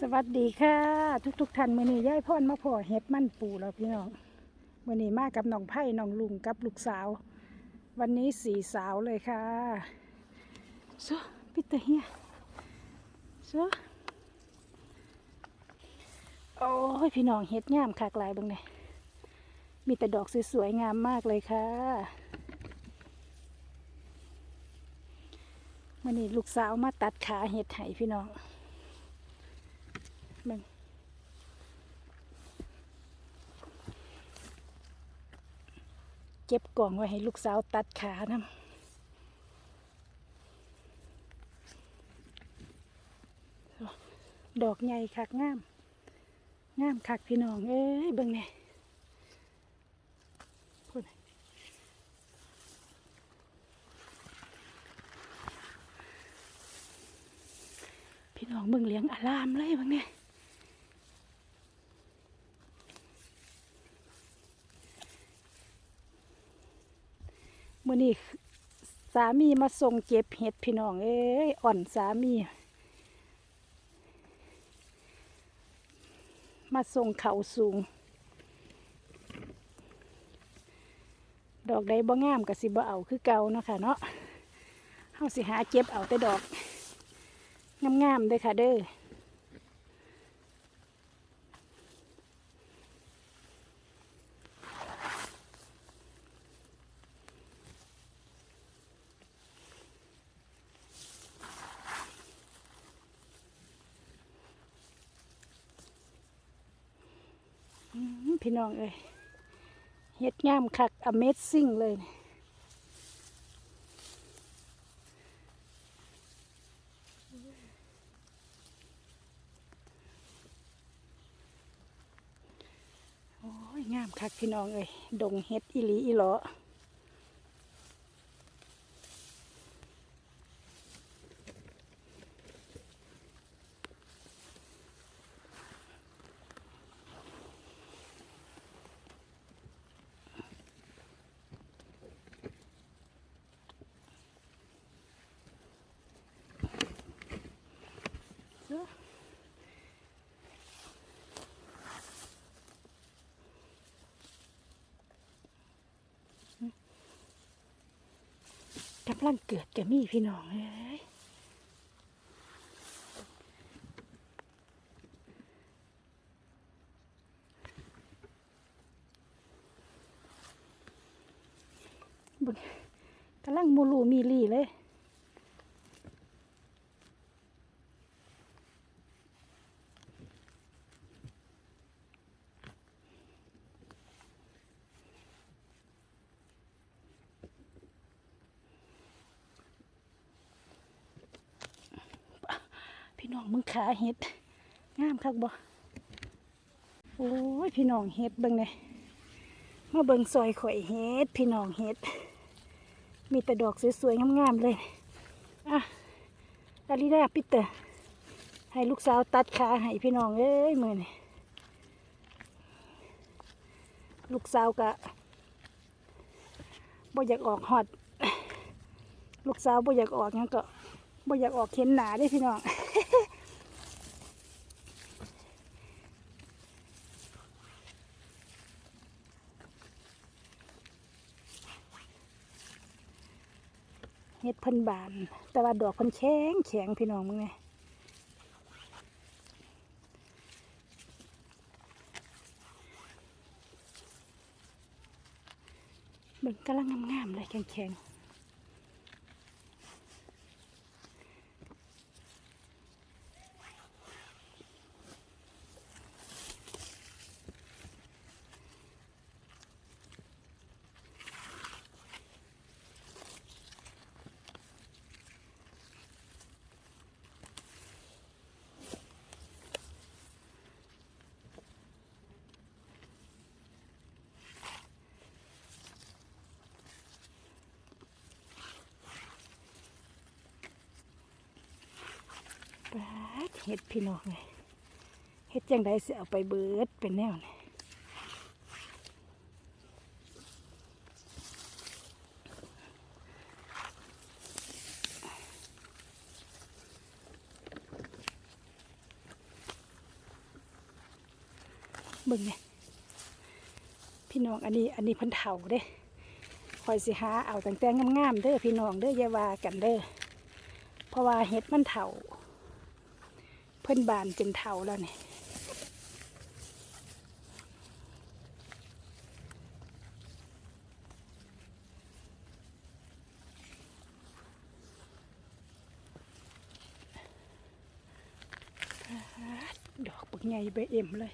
สวัสดีค่ะ ทุกๆท่านมื้อนี้ยายพ่อนมาพ่อเฮ็ดมันปูแล้วพี่น้องมื้อนี้มากับน้องไผ่น้องลุงกับลูกสาว วันนี้สี่สาวเลยค่ะโซปิตาเฮียโซโอ้ยพี่น้องเฮ็ดงามคักหลายบิ่งนี่มีแต่ดอกสวยๆงามมากเลยค่ะมื้อนี้ลูกสาวมาตัดขาเฮ็ดให้พี่น้อง เบิ่งเก็บกล่องไว้ให้ลูกสาวตัดขานะดอกใหญ่คักงาม งามคักพี่น้อง เอ้ยเบิ่งแหน่พูดน่พี่น้องเบิ่งเลี้ยงอารามเลยเบิ่งเนี่ย มื่อนี้สามีมาส่งเจ็บเห็ดพี่น้อง เอ้ยอ่อนสามี มาส่งเขาสูง ดอกใดบ่งามกับสิบ่เอาคือเก่าเนาะค่ะเนาะเฮาสิหาเจ็บเอาแต่ดอกงามๆเด้อค่ะเด้อมพี่ น้องเอ้ยเฮ็ดงามคัก Amazing เลยโอ้ยงามคักพี่น้องเอ้ยดงเฮ็ดอีหลีอีหลอ ลังเกิดจะมีพี่น้องเอ้ยเบิ่งกำลังมูลูมีลีเลย พี่ น้องมึงขาเห็ดงามคักบ่โอ้ยพี่น้องเห็ดเบิ่งเนี่ยมาเบิ่งซอยข่อยเห็ดพี่น้องเห็ด มีแต่ดอกสวยๆงามๆเลยอะดาลิดาปิเตอร์ให้ลูกสาวตัดขาให้พี่น้องเอ้ยมือนี่ลูกสาวกะบ่อยากออกฮอด ลูกสาวบ่อยากออกงั้นก็บ่อยากออกเข็นหนาได้พี่น้อง เฮ็ดพิ่นบาน แต่ว่าดอกพิ่นแข็งแข็งพี่น้องมึงไงเบิ่งกำลังงามๆเลยแข็งๆ ปาด เห็ดพี่น้องเลยเห็ดจังไดสิเอาไปเบิดเป็นแนวนี่บิ่งเนี่ยพี่น้องอันนี้อันนี้พันเถาเด้คอยสิหาเอาแตั้งแต่งามๆเด้อพี่น้องเด้ออย่าว่ากันเด้อเพราะว่าเห็ดมันเถา เพิ่อนบานจนเถาแล้วเนี่ยดอกปักใหญ่ใบเอ็มเลย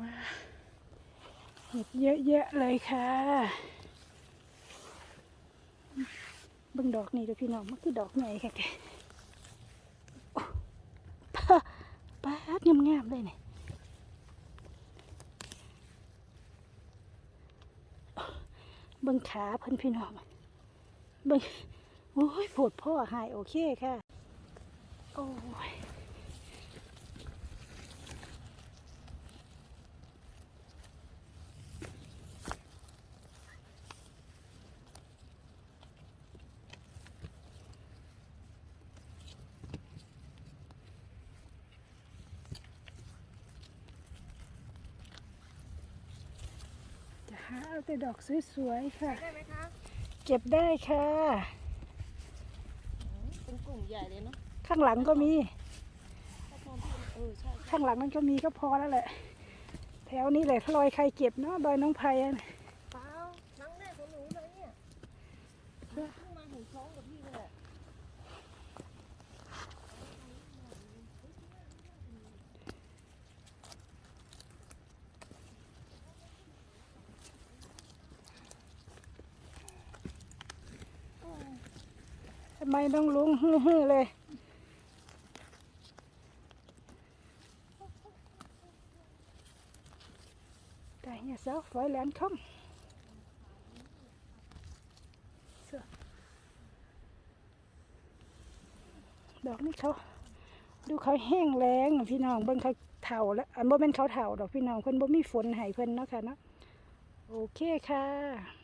ว้าเห็ดเยอะแยะเลยค่ะ เบิ่งดอกนี่เด้อพี่น้องมันคือดอกใหญ่ค่ะแกโอ้ป้าป้าดงามๆเลยเนี่ยเบิ่งขาเพิ่นพี่น้องเบิ่งโอ้ยปวดพ่อหายโอเคค่ะ โอ้ย เอาแต่ดอกสวยๆค่ะ ได้ไหมคะเก็บได้ค่ะ เป็นกลุ่มใหญ่เลยเนาะข้างหลังก็มีถ้าตอนที่เออใช่ข้างหลังนั้นก็มีก็พอแล้วแหละ แถวนี้แหละลอยใครเก็บเนาะดอยน้องไผ่อะเปล่าครั้งแรกของหนูเลยเนี่ยเพิ่งมาเห็นท้องกับพี่นี่แหละ ไม่ต้องลุงฮือเลยแต่เนี่ยสาวฝอยแหลนคำเสือดอกนี้เขาดูเขาแห้งแรงพี่น้องเบิ่งเขาเถ่าแล้วอันบ่เป็นเขาเถ่าดอกพี่น้องเพิ่นบ่มีฝนให้เพิ่นเนาะค่ะเนาะโอเคค่ะ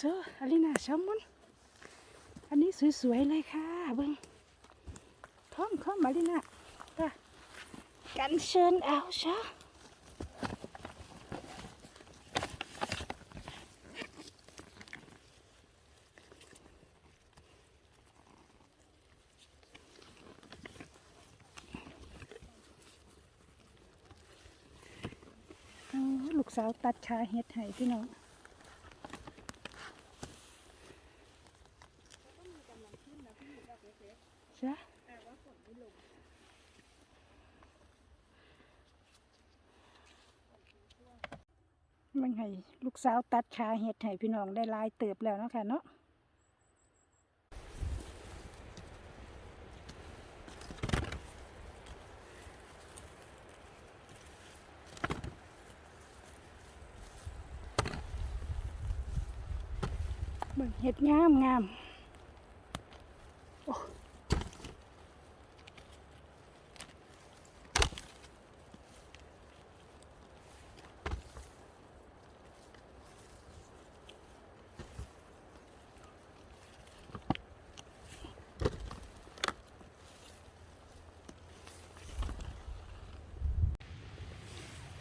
เสือลินาแซลมอนอันนี้สวยๆเลยค่ะเบิ้งท้องข้อมอลินาตากันเชิญเอาชะโอ้ลูกสาวตัดขาเฮ็ดให้พี่น้อง จ้ะมันให้ลูก สาวตัดขาเห็ดให้พี่น้องได้ลายเติบแล้วเนาะค่ะเนาะเบ่งเห็ดงามงาม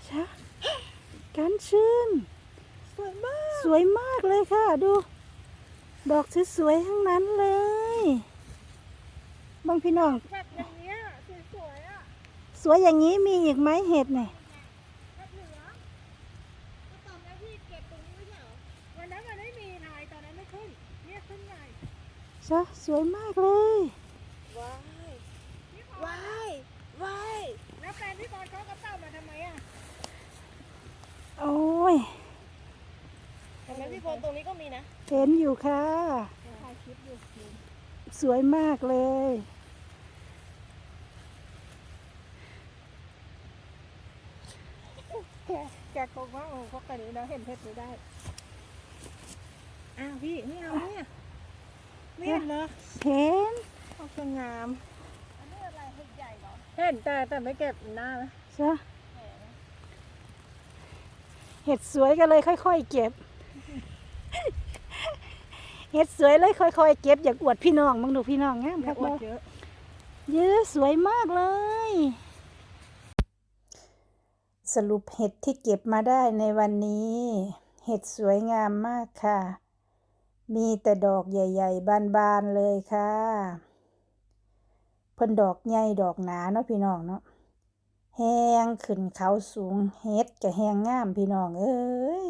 ชะกันชื่น สวยมาก สวยมากเลยค่ะ ดู ดอกสวยๆทั้งนั้นเลยบางพี่น้อง แบบอย่างเงี้ยสวยๆอะสวยอย่างนี้มีอีกไหมเห็ดเนี่ยแบบเหลือก็ตอนนั้นพี่เก็บตรงนี้ไม่ใช่เหรอวันนั้นมันไม่มีนายตอนนั้นไม่ขึ้นเนี่ยขึ้นใหญ่ชะสวยมากเลยว้ายว้ายว้ายแล้วแฟนพี่บอลเขาก โอ้ยเห็นไหมพี่พลตรงนี้ก็มีนะเห็นอยู่ค่ะสวยมากเลย แกแกโงว่าโอ้พวกนนี้เราเห็นเพชรไม่ได้ อ้าวพี่นี่เอาเนี่ยไม่เห็นเหรอเห็นสวยงาม อันนี้อะไรเห็ดใหญ่เหรอ เห็นแต่แต่ไม่เก็บหน้านะใช่ เห็ดสวยก็เลยค่อยๆเก็บ เห็ดสวยเลยค่อยๆเก็บอยากอวดพี่น้องมึงดูพี่น้องงามอครัยาบกอวบ่ดเยอะเยอะสวยมากเลย สรุปเห็ดที่เก็บมาได้ในวันนี้ เห็ดสวยงามมากค่ะ มีแต่ดอกใหญ่ ๆ บานๆเลยค่ะเพิ่นดอกใหญ่ดอกหนาเนาะพี่น้องเนาะ แหงขึ้นเขาสูงเห็ดก็แหงงามพี่น้องเอ้ย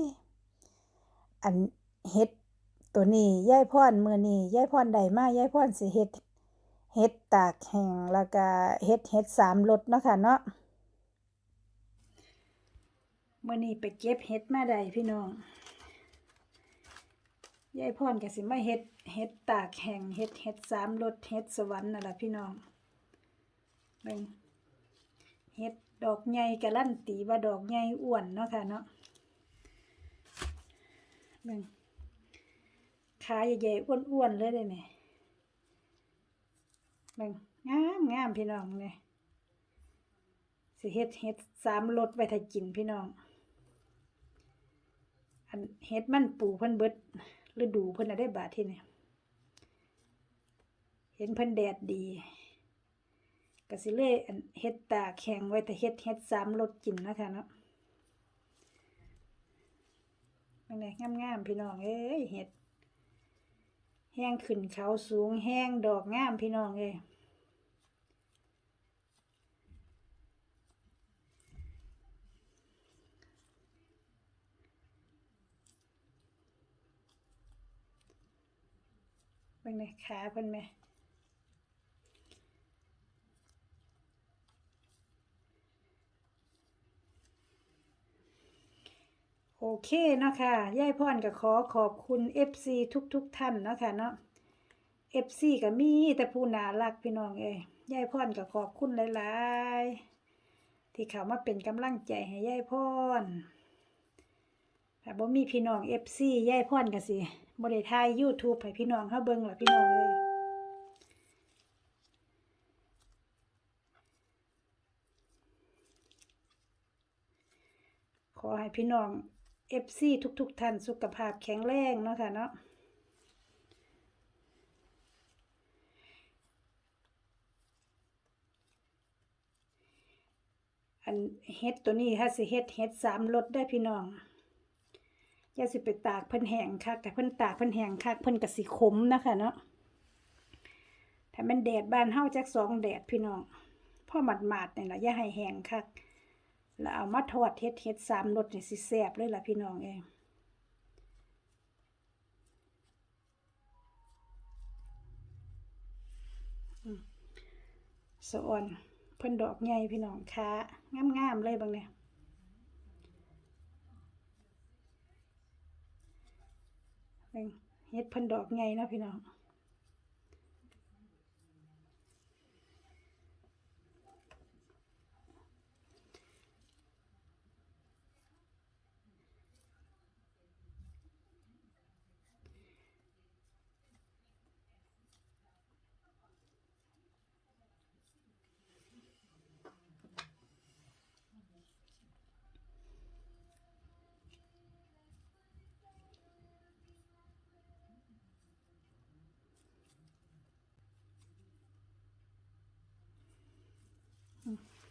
อันเห็ดตัวนี้ยายพรมื้อนี้ยายพรได้มายายพรสิเฮ็ดเฮ็ดตากแห้งแล้วก็เฮ็ดเฮ็ดสามรสเนาะค่ะเนาะมื้อนี้ไปเก็บเฮ็ดมาได้พี่น้อง ยายพรก็สิมาเฮ็ดเฮ็ดตากแห้งเฮ็ดเฮ็ดสามรสเฮ็ดสวรรค์นั่นล่ะพี่น้องเบิ่ง เฮ็ดดอกใหญ่การันตีว่าดอกใหญ่อ้วนเนาะค่ะเนาะเบิ่งขาใหญ่ๆอ้วนๆเลยเด้นี่เบิ่งงามงามพี่น้องเนี่ยสิเฮ็ดเฮ็ดสามรสไว้ถ้ากินพี่น้อง อันเฮ็ดมันปูเพิ่นเบิดฤดูเพิ่นน่ะได้บาดที่นี่เห็นเพิ่นแดดดี ก็สิเลยอันเฮ็ดตาแข็งไว้แต่เฮ็ดเฮ็ดสามรสกินนะคะเนาะนั่นแหละงามๆพี่น้องเอ้ยเฮ็ดแห้งขึ้นเขาสูงแห้งดอกงามพี่น้องเอ้ยเบิ่งขาเพิ่นแหม โอเคเนาะค่ะยายพรก็ขอขอบคุณ FC ทุกๆทท่านเนาะค่ะเนาะ FC ก็มีแต่ผู้น่ารักพี่น้องเอ้ยยายพรก็ขอบคุณหลายๆ ที่เข้ามาเป็นกำลังใจให้ยายพรถ้าบ่มีพี่น้อง FC ยายพรก็สิบ่ได้ถ่าย YouTube ให้พี่น้องเฮาเบิ่งล่ะพี่น้องเอ้ยขอให้พี่น้อง FC ทุกๆท่านสุขภาพแข็งแรงเนาะค่ะเนาะอันเฮ็ดตัวนี้ถ้าสิเฮ็ดเฮ็ดสามรสได้พี่น้องอย่าสิไปตากเพิ่นแห้งคักแต่เพิ่นตากเพิ่นแห้งคักเพิ่นก็สิขมนะคะเนาะถ้ามันแดดบ้านเฮาจักสองแดดพี่น้องพ่อหมาดๆนี่ล่ะอย่าให้แห้งคัก แล้วเอามาทอดเฮ็ดเฮ็ดสามรสนี่สิแซ่บเลยล่ะพี่น้องเองสะออนเพิ่นดอกใหญ่พี่น้องค้างามๆเลยบางเนี่ยเฮ็ดเพิ่นดอกใหญ่นะพี่น้อง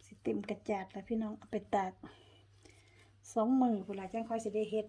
สิ เต็มกระจาดแล้วพี่น้องเอาไปตากสองมือเวลาจังค่อยสิได้เฮ็ด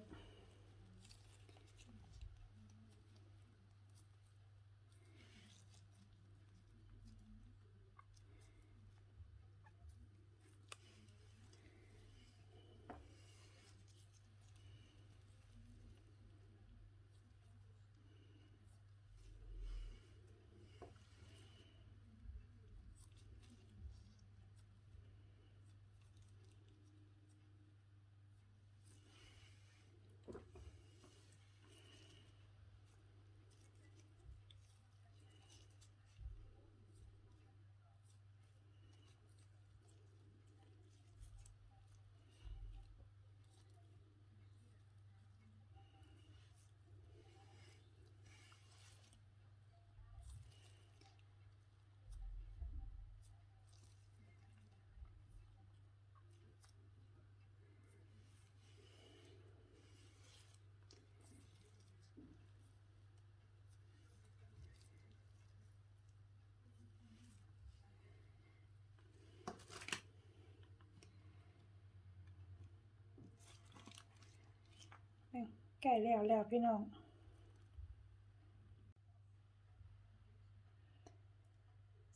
ล้แล้วแล้วพี่น้อง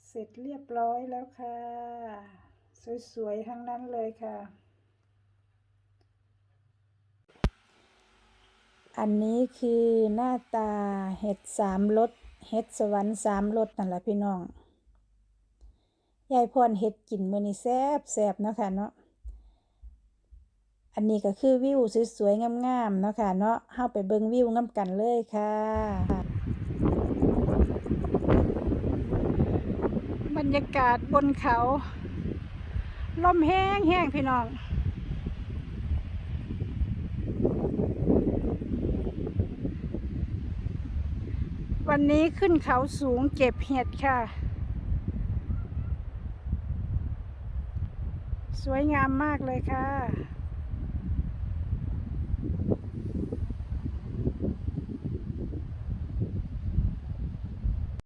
เสร็จเรียบร้อยแล้วค่ะ สวยๆ ทั้งนั้นเลยค่ะ อันนี้คือหน้าตาเห็ดสามรสเห็ดสวรรค์สามรสนั่นแหละพี่น้องยายพรเห็ดกินมือนี้แซบแซบนะคะเนาะ อันนี้ก็คือวิวสวยๆงามๆเนาะค่ะเนาะเฮาไปเบิ่งวิวนํกันเลยค่ะบรรยากาศบนเขา ลมแห้งแห้งพี่น้อง วันนี้ขึ้นเขาสูงเก็บเห็ดค่ะ สวยงามมากเลยค่ะ